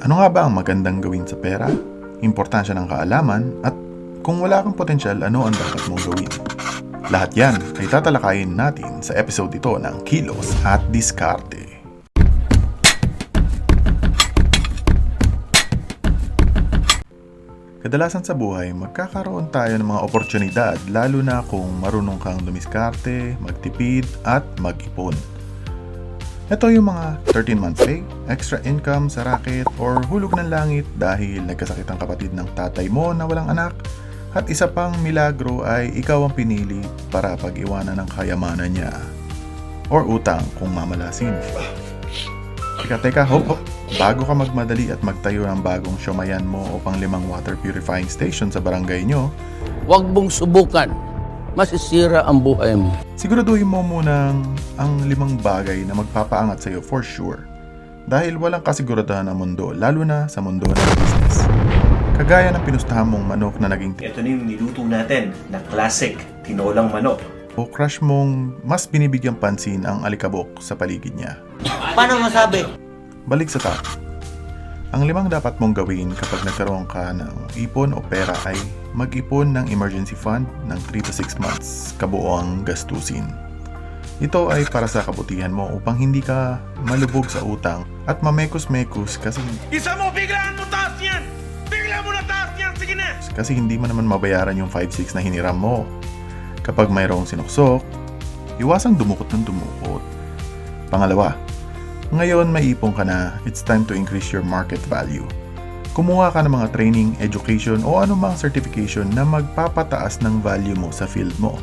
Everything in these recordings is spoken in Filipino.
Ano nga ba ang magandang gawin sa pera? Importansya ng kaalaman at kung wala kang potensyal, ano ang dapat mong gawin? Lahat yan ay tatalakayin natin sa episode ito ng Kilos at Diskarte. Kadalasan sa buhay, magkakaroon tayo ng mga oportunidad lalo na kung marunong kang lumiskarte, magtipid at mag-ipon. Ito yung mga 13 months pay, extra income sa racket, or hulog ng langit dahil nagkasakit ang kapatid ng tatay mo na walang anak, at isa pang milagro ay ikaw ang pinili para pag-iwanan ng kayamanan niya. Or utang kung mamalasin. Teka, teka, hop, hop. Bago ka magmadali at magtayo ng bagong syomayan mo o pang limang water purifying station sa barangay nyo, Huwag mong subukan. Masisira ang buhay mo. siguraduhin mo munang ang limang bagay na magpapaangat sa'yo for sure. Dahil walang kasiguraduhan ang mundo, lalo na sa mundo ng business. Kagaya ng pinustahan mong manok na naging Ito na yung niluto natin na classic tinolang manok. o crush mong mas binibigyang pansin ang alikabok sa paligid niya. Paano masabi? Balik sa top. Ang limang dapat mong gawin kapag nagkaroon ka ng ipon o pera ay mag-ipon ng emergency fund ng 3 to 6 months kabuoang gastusin. Ito ay para sa kabutihan mo upang hindi ka malubog sa utang at mamekos-mekos kasi, Isa mo, biglaan mo taas yan! Bigla mo na taas yan! Sige na! kasi hindi mo naman mabayaran yung 5-6 na hiniram mo. Kapag mayroong sinuksok, iwasang dumukot ng dumukot. Pangalawa, ngayon may ipon ka na, it's time to increase your market value. Kumuha ka ng mga training, education o anumang certification na magpapataas ng value mo sa field mo.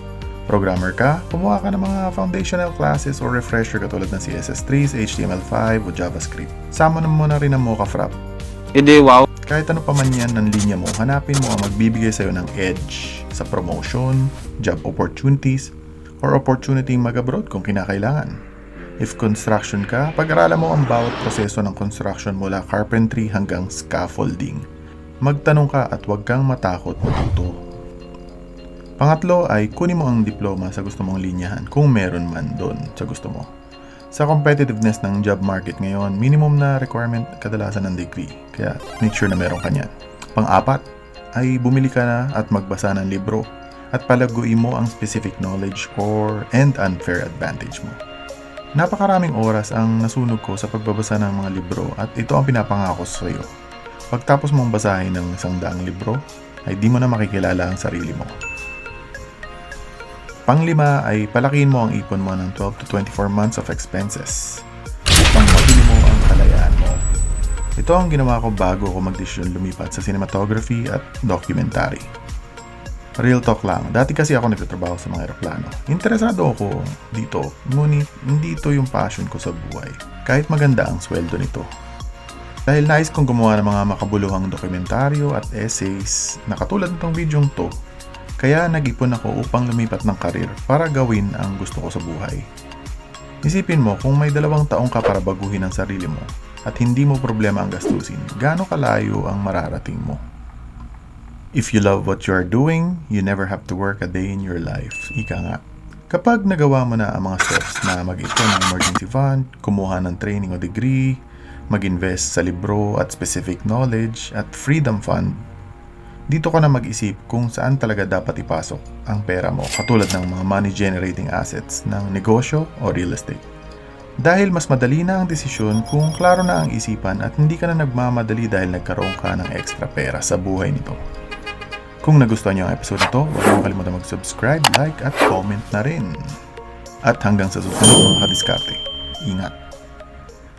Programmer ka, kumuha ka ng mga foundational classes or refresher katulad ng CSS3, HTML5 o JavaScript. Sama na mo na rin ang Mocha Hindi, wow. kahit ano pa man yan ng linya mo, hanapin mo ang magbibigay sa'yo ng edge sa promotion, job opportunities, or opportunity mag-abroad kung kinakailangan. If construction ka, pag-aralan mo ang bawat proseso ng construction mula carpentry hanggang scaffolding. Magtanong ka at huwag kang matakot matuto. Pangatlo ay kunin mo ang diploma sa gusto mong linyahan kung meron man doon sa gusto mo. Sa competitiveness ng job market ngayon, minimum na requirement kadalasan ng degree. Kaya make sure na meron ka niyan. Pang-apat ay bumili ka na at magbasa ng libro at palaguin mo ang specific knowledge or and unfair advantage mo. Napakaraming oras ang nasunog ko sa pagbabasa ng mga libro at ito ang pinapangako sa iyo. Pagtapos mong basahin ng isang daang libro, ay di mo na makikilala ang sarili mo. Panglima ay palakihin mo ang ipon mo ng 12 to 24 months of expenses upang mabili mo ang kalayaan mo. Ito ang ginawa ko bago ko magdesisyon lumipat sa cinematography at documentary. Real talk lang, dati kasi ako nagtatrabaho sa mga aeroplano. Interesado ako dito, ngunit hindi ito yung passion ko sa buhay. Kahit maganda ang sweldo nito. Dahil nais kong gumawa ng mga makabuluhang dokumentaryo at essays na katulad nitong bidyong to, kaya nag-ipon ako upang lumipat ng karir para gawin ang gusto ko sa buhay. Isipin mo kung may dalawang taong ka para baguhin ang sarili mo at hindi mo problema ang gastusin, gaano kalayo ang mararating mo. If you love what you are doing, you never have to work a day in your life. Ika nga. Kapag nagawa mo na ang mga steps na mag-ipon ng emergency fund, kumuha ng training o degree, mag-invest sa libro at specific knowledge at freedom fund, dito ka na mag-isip kung saan talaga dapat ipasok ang pera mo katulad ng mga money generating assets ng negosyo o real estate. Dahil mas madali na ang desisyon kung klaro na ang isipan at hindi ka na nagmamadali dahil nagkaroon ka ng extra pera sa buhay nito. Kung nagustuhan niyo ang episode na to, huwag niyong kalimutan mag-subscribe, like at comment na rin. At hanggang sa susunod mga kadiskarte, ingat!